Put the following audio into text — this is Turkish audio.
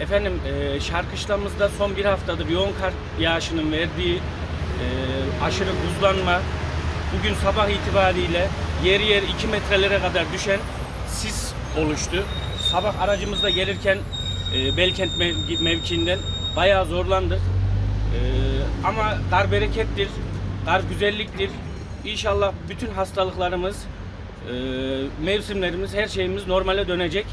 Efendim e, Şarkışlamızda son bir haftadır yoğun kar yağışının verdiği e, aşırı buzlanma, bugün sabah itibariyle yer yer 2 metrelere kadar düşen sis oluştu. Sabah aracımızda gelirken e, Belkent mev- mevkiinden bayağı zorlandık. E, ama dar berekettir, dar güzelliktir. İnşallah bütün hastalıklarımız, e, mevsimlerimiz, her şeyimiz normale dönecek.